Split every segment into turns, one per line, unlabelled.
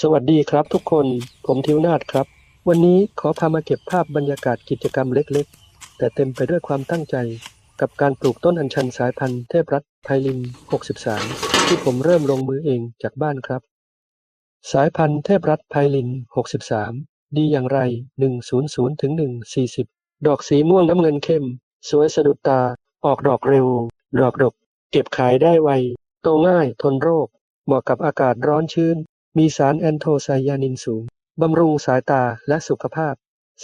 สวัสดีครับทุกคน ผมทิวนาถครับ วันนี้ขอพามาเก็บภาพบรรยากาศกิจกรรมเล็กๆ แต่เต็มไปด้วยความตั้งใจ กับการปลูกต้นอัญชันสายพันธุ์เทพรัตน์ไพลิน 63 ที่ผมเริ่มลงมือเองจากบ้านครับ สายพันธุ์เทพรัตน์ไพลิน 63 ดีอย่างไร 100ถึง140 ดอกสีม่วงน้ำเงินเข้ม สวยสะดุดตา ออกดอกเร็ว ดอกดก เก็บขายได้ไว โตง่ายทนโรค เหมาะกับอากาศร้อนชื้น มีสารแอนโทไซยานินสูง บำรุงสายตาและสุขภาพ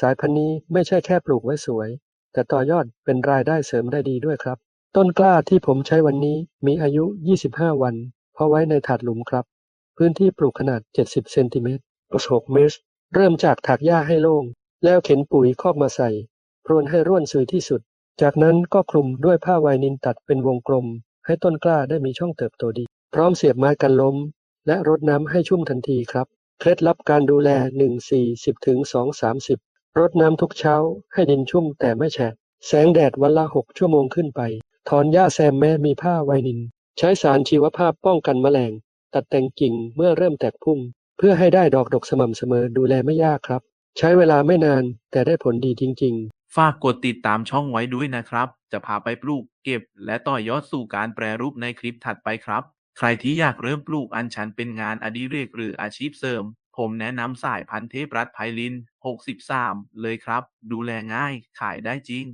สายพันธุ์นี้ไม่ใช่แค่ปลูกไว้สวย แต่ต่อยอดเป็นรายได้เสริมได้ดีด้วยครับ ต้นกล้าที่ผมใช้วันนี้มีอายุ 25 วัน เพาะไว้ในถาดหลุมครับ พื้นที่ปลูกขนาด 70 เซนติเมตร6เมตร เริ่มจากถากหญ้าให้โล่ง แล้วเข็นปุ๋ยคอกมาใส่ พรวนให้ร่วนซุยที่สุด จากนั้นก็คลุมด้วยผ้าไวนิลตัดเป็นวงกลม ให้ต้นกล้าได้มีช่องเติบโตดี พร้อมเสียบไม้กันล้ม และรดน้ำให้ชุ่มทันทีครับ เคล็ดลับการดูแล 1 4 10ถึง2 30 รดน้ำทุกเช้าให้ดินชุ่มแต่ไม่แฉะ แสงแดดวันละ 6 ชั่วโมงขึ้นไป ถอนหญ้าแซมแม้มีผ้าไวนิลใช้สารชีวภาพป้องกันแมลง ตัดแต่งกิ่งเมื่อเริ่มแตกพุ่มเพื่อให้ได้ดอกดกสม่ำเสมอดูแลไม่ยากครับ ใช้เวลาไม่นานแต่ได้ผลดีจริง ๆ
ฝากกดติดตามช่องไว้ด้วยนะครับ จะพาไปปลูกเก็บ และต่อยอดสู่การแปรรูปในคลิปถัดไปครับ ใครที่อยากเริ่มปลูกอัญชันเป็นงานอดิเรกหรืออาชีพเสริม ผมแนะนำสายพันธุ์เทพรัตน์ไพลิน 63 เลยครับ ดูแลง่าย ขายได้จริง